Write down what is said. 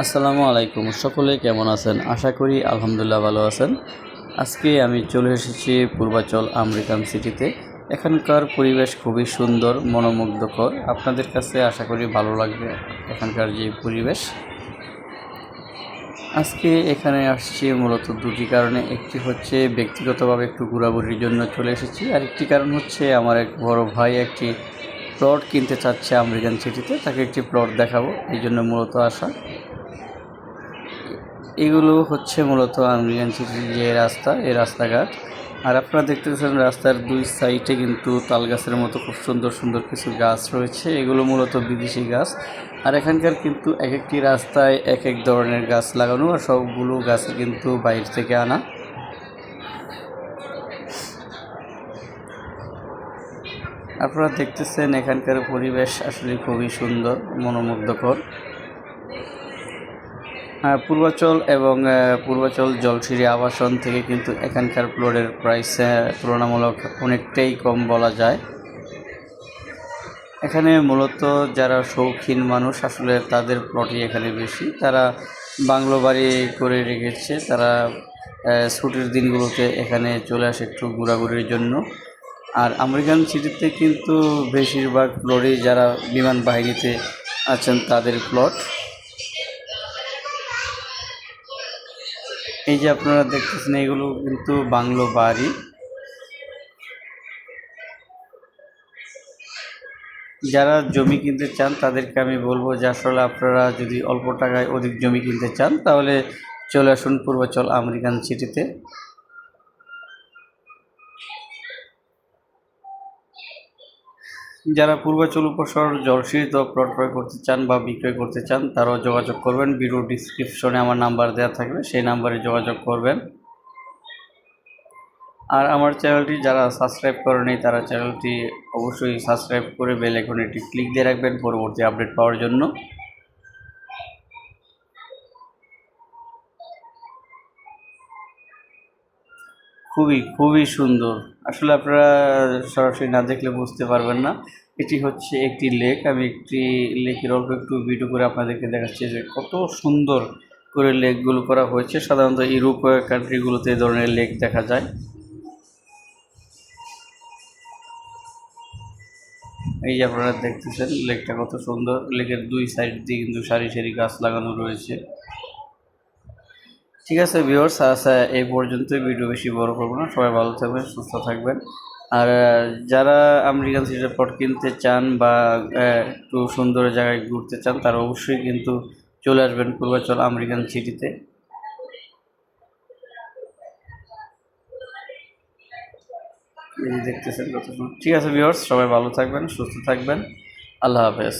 আসসালামু আলাইকুম। সকলে কেমন আছেন? আশা করি আলহামদুলিল্লাহ ভালো আছেন। আজকে আমি চলে এসেছি পূর্বাচল আমেরিকান সিটিতে। এখানকার পরিবেশ খুবই সুন্দর, মনোমুগ্ধকর। আপনাদের কাছে আশা করি ভালো লাগবে এখানকার যে পরিবেশ। আজকে এখানে আসছি মূলত দুটি কারণে। একটি হচ্ছে ব্যক্তিগতভাবে একটু ঘোরাঘুরির জন্য চলে এসেছি। আর একটি কারণ হচ্ছে আমার এক বড় ভাই একটি প্লট কিনতে চাচ্ছে আমেরিকান সিটিতে। তাকে একটি প্লট দেখাবো। এই জন্য মূলত আসা। এগুলো হচ্ছে মূলত আমেরিকান সিটির যে রাস্তা এই রাস্তাঘাট। আর আপনারা দেখতেছেন রাস্তার দুই সাইডে কিন্তু তাল গাছের মতো খুব সুন্দর সুন্দর কিছু গাছ রয়েছে। এগুলো মূলত বিদেশি গাছ। আর এখানকার কিন্তু এক একটি রাস্তায় এক এক ধরনের গাছ লাগানো আর সবগুলো গাছ কিন্তু বাইরে থেকে আনা। আপনারা দেখতেছেন এখানকার পরিবেশ আসলে খুবই সুন্দর, মনোমুগ্ধকর। পূর্বাচল এবং পূর্বাচল জলসিঁড়ি আবাসন থেকে কিন্তু এখানকার প্লটের প্রাইস তুলনামূলক অনেকটাই কম বলা যায়। এখানে মূলত যারা শৌখিন মানুষ, আসলে তাদের প্লটই এখানে বেশি। তারা বাংলো বাড়ি করে রেখেছে, তারা ছুটির দিনগুলোতে এখানে চলে আসে একটু ঘোরাঘুরির জন্য। আর আমেরিকান সিটিতে কিন্তু বেশিরভাগ প্লটই যারা বিমান বাহিনীতে আছেন, তাদের প্লট এই যে আপনারা দেখতেছেন এগুলো কিন্তু বাংলো বাড়ি। যারা জমি কিনতে চান, তাদেরকে আমি বলব যে আসলে আপনারা যদি অল্প টাকায় অধিক জমি কিনতে চান, তাহলে চলে আসুন পূর্বাচল আমেরিকান সিটিতে। যারা পূর্বাচল উপশহর জলসিঁড়িতে প্লট ক্রয় করতে চান বা বিক্রয় করতে চান, তারাও যোগাযোগ করবেন। ভিডিও ডিসক্রিপশনে আমার নাম্বার দেওয়া থাকবে, সেই নাম্বারে যোগাযোগ করবেন। আর আমার চ্যানেলটি যারা সাবস্ক্রাইব করেনি তারা চ্যানেলটি অবশ্যই সাবস্ক্রাইব করে বেল একটি ক্লিক দিয়ে রাখবেন পরবর্তী আপডেট পাওয়ার জন্য। খুবই খুবই সুন্দর। আসলে আপনারা সরাসরি না দেখলে বুঝতে পারবেন না। এটি হচ্ছে একটি লেক। আমি একটি লেকের অল্প একটু ভিডিও করে আপনাদেরকে দেখাচ্ছি যে কত সুন্দর করে লেকগুলো করা হয়েছে। সাধারণত ইউরোপ কান্ট্রিগুলোতে এই ধরনের লেক দেখা যায়। এই যে আপনারা দেখতেছেন, লেকটা কত সুন্দর। লেকের দুই সাইড দিয়ে কিন্তু সারি সারি গাছ লাগানো রয়েছে। ঠিক আছে ভিওর্স আচ্ছা এই পর্যন্তই ভিডিও বেশি বড় করব না। সবাই ভালো থাকবেন, সুস্থ থাকবেন। আর যারা আমেরিকান সিটির পট কিনতে চান বা একটু সুন্দর জায়গায় ঘুরতে চান, তারা অবশ্যই কিন্তু চলে আসবেন পূর্বাচল আমেরিকান সিটিতে দেখতেছেন কত ঠিক আছে ভিওর্স সবাই ভালো থাকবেন, সুস্থ থাকবেন। আল্লাহ হাফেজ।